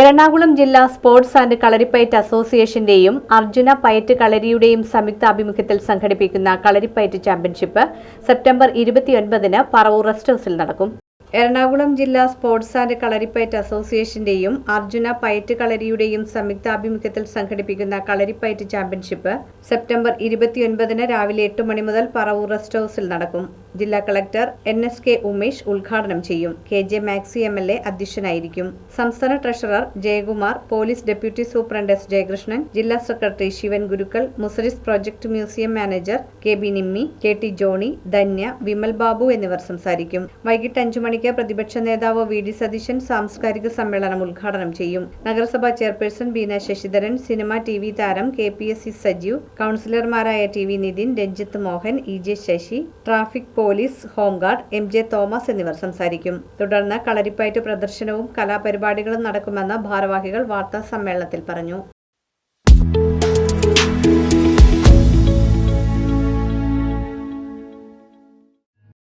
എറണാകുളം ജില്ലാ sports and Kalaripayattu അസോസിയേഷന്റെയും അർജുന പയറ്റ് കളരിയുടെയും സംയുക്ത ആഭിമുഖ്യത്തിൽ സംഘടിപ്പിക്കുന്ന കളരിപ്പയറ്റ് ചാമ്പ്യൻഷിപ്പ് സെപ്റ്റംബർ ഇരുപത്തിയൊൻപതിന് പറവൂർ റെസ്റ്റ് ഹൌസിൽ നടക്കും. എറണാകുളം ജില്ലാ സ്പോർട്സ് ആൻഡ് കളരിപ്പയറ്റ് അസോസിയേഷന്റെയും അർജുന പയറ്റ് കളരിയുടെയും സംയുക്താഭിമുഖ്യത്തിൽ സംഘടിപ്പിക്കുന്ന കളരിപ്പയറ്റ് ചാമ്പ്യൻഷിപ്പ് സെപ്റ്റംബർ ഇരുപത്തിയൊൻപതിന് രാവിലെ എട്ട് മണി മുതൽ പറവൂർ റെസ്റ്റ് ഹൌസിൽ നടക്കും. ജില്ലാ collector N S K Umesh ഉദ്ഘാടനം ചെയ്യും. K J Maxi M L A അധ്യക്ഷനായിരിക്കും. സംസ്ഥാന treasurer Jayakumar police deputy superintendent S Jayakrishnan ജില്ലാ secretary Sivan Gurukkal Muziris project museum manager K B Nimmi K T Johny Dhanya Vimal Babu എന്നിവർ സംസാരിക്കും. വൈകിട്ട് അഞ്ചു മണിക്ക് പ്രതിപക്ഷ നേതാവ് വി ഡി സതീശൻ സാംസ്കാരിക സമ്മേളനം ഉദ്ഘാടനം ചെയ്യും. നഗരസഭാ chairperson Beena Sasidharan cinema T V താരം K P S C Sajeev കൗൺസിലർമാരായ T V Nithin Ranjith Mohan E J Sasi traffic police home guard M J Thomas എന്നിവർ സംസാരിക്കും. തുടർന്ന് കളരിപ്പയറ്റ് പ്രദർശനവും കലാപരിപാടികളും നടക്കുമെന്ന് ഭാരവാഹികൾ വാർത്താ സമ്മേളനത്തിൽ പറഞ്ഞു.